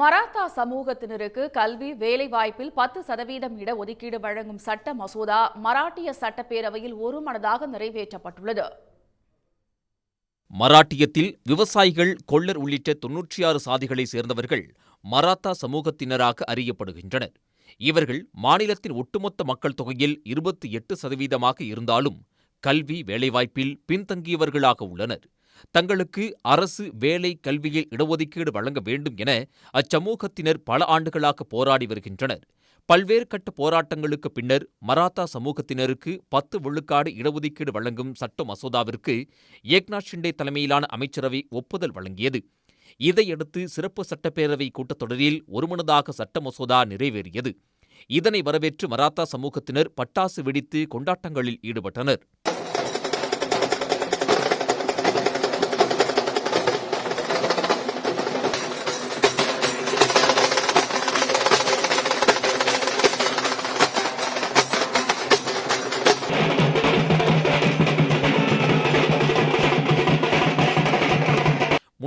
மராத்தா சமூகத்தினருக்கு கல்வி வேலைவாய்ப்பில் பத்து சதவீதம் இட ஒதுக்கீடு வழங்கும் சட்ட மசோதா மராட்டிய சட்டப்பேரவையில் ஒருமனதாக நிறைவேற்றப்பட்டுள்ளது. மராட்டியத்தில் விவசாயிகள் கொள்ளர் உள்ளிட்ட தொன்னூற்றி ஆறு சாதிகளை சேர்ந்தவர்கள் மராத்தா சமூகத்தினராக அறியப்படுகின்றனர். இவர்கள் மாநிலத்தின் ஒட்டுமொத்த மக்கள் தொகையில் இருபத்தி எட்டு சதவீதமாக இருந்தாலும் கல்வி வேலைவாய்ப்பில் பின்தங்கியவர்களாக உள்ளனர். தங்களுக்கு அரசு வேலை கல்வியில் இடஒதுக்கீடு வழங்க வேண்டும் என அச்சமூகத்தினர் பல ஆண்டுகளாக போராடி வருகின்றனர். பல்வேறு கட்ட போராட்டங்களுக்கு பின்னர் மராத்தா சமூகத்தினருக்கு பத்து விழுக்காடு இடஒதுக்கீடு வழங்கும் சட்ட மசோதாவிற்கு ஏக்நாத் ஷிண்டே தலைமையிலான அமைச்சரவை ஒப்புதல் வழங்கியது. இதையடுத்து சிறப்பு சட்டப்பேரவை கூட்டத்தொடரில் ஒருமனதாக சட்ட மசோதா நிறைவேறியது. இதனை வரவேற்று மராத்தா சமூகத்தினர் பட்டாசு வெடித்து கொண்டாட்டங்களில் ஈடுபட்டனர்.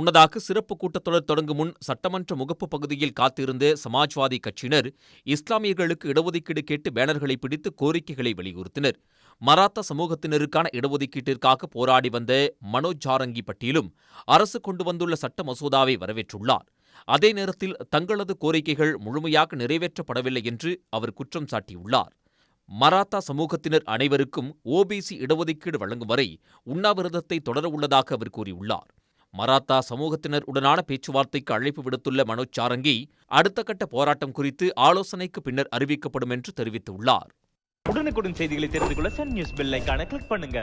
முன்னதாக சிறப்பு கூட்டத்தொடர் தொடங்கும் முன் சட்டமன்ற முகப்பு பகுதியில் காத்திருந்த சமாஜ்வாதி கட்சியினர் இஸ்லாமியர்களுக்கு இடஒதுக்கீடு கேட்டு பேனர்களை பிடித்து கோரிக்கைகளை வலியுறுத்தினர். மராத்தா சமூகத்தினருக்கான இடஒதுக்கீட்டிற்காக போராடி வந்த மனோஜ் ஜாரங்கி பட்டீலும் அரசு கொண்டு வந்துள்ள சட்ட மசோதாவை வரவேற்றுள்ளார். அதே நேரத்தில் தங்களது கோரிக்கைகள் முழுமையாக நிறைவேற்றப்படவில்லை என்று அவர் குற்றம் சாட்டியுள்ளார். மராத்தா சமூகத்தினர் அனைவருக்கும் ஓபிசி இடஒதுக்கீடு வழங்கும் வரை உண்ணாவிரதத்தை தொடர உள்ளதாக அவர் கூறியுள்ளார். மராத்தா சமூகத்தினர் உடனான பேச்சுவார்த்தைக்கு அழைப்பு விடுத்துள்ள மனோஜ் சாரங்கி அடுத்த கட்ட போராட்டம் குறித்து ஆலோசனைக்கு பின்னர் அறிவிக்கப்படும் என்று தெரிவித்துள்ளார். உடனுக்குடன் செய்திகளை தெரிந்து கொள்ள சன் நியூஸ் பெல் ஐகானை கிளிக் பண்ணுங்க.